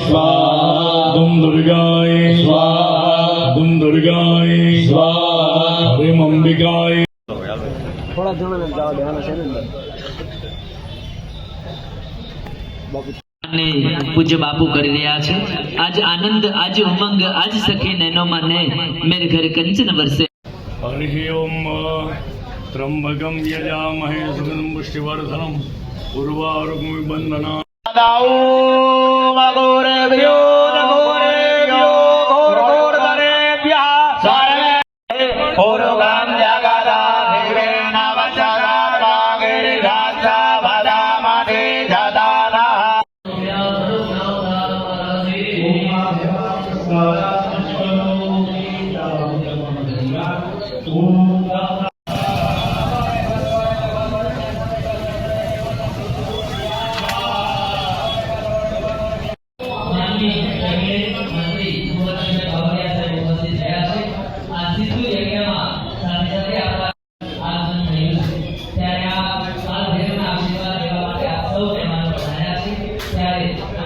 સ્વાહા દુમ દુર્ગાય સ્વાહા દુમ દુર્ગાય સ્વાહા હરિમ અંબિકાય થોડા જણા જવા દેવાના છે ને અને પૂજ્ય બાપુ કરી રહ્યા છે. આજ આનંદ આજ ઉમંગ આજ સખી નૈનોમાં મને મેર ઘર કંચન વરસે. હરિ ઓમ ત્રંબકમ યજામહે સુગંધમ પુષ્ટિવર્ધનમ ઉર્વારુકમિ બંધના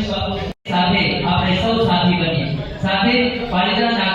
સાથે આપણે સૌ સાથી બનીએ. સાથે પાલિતાના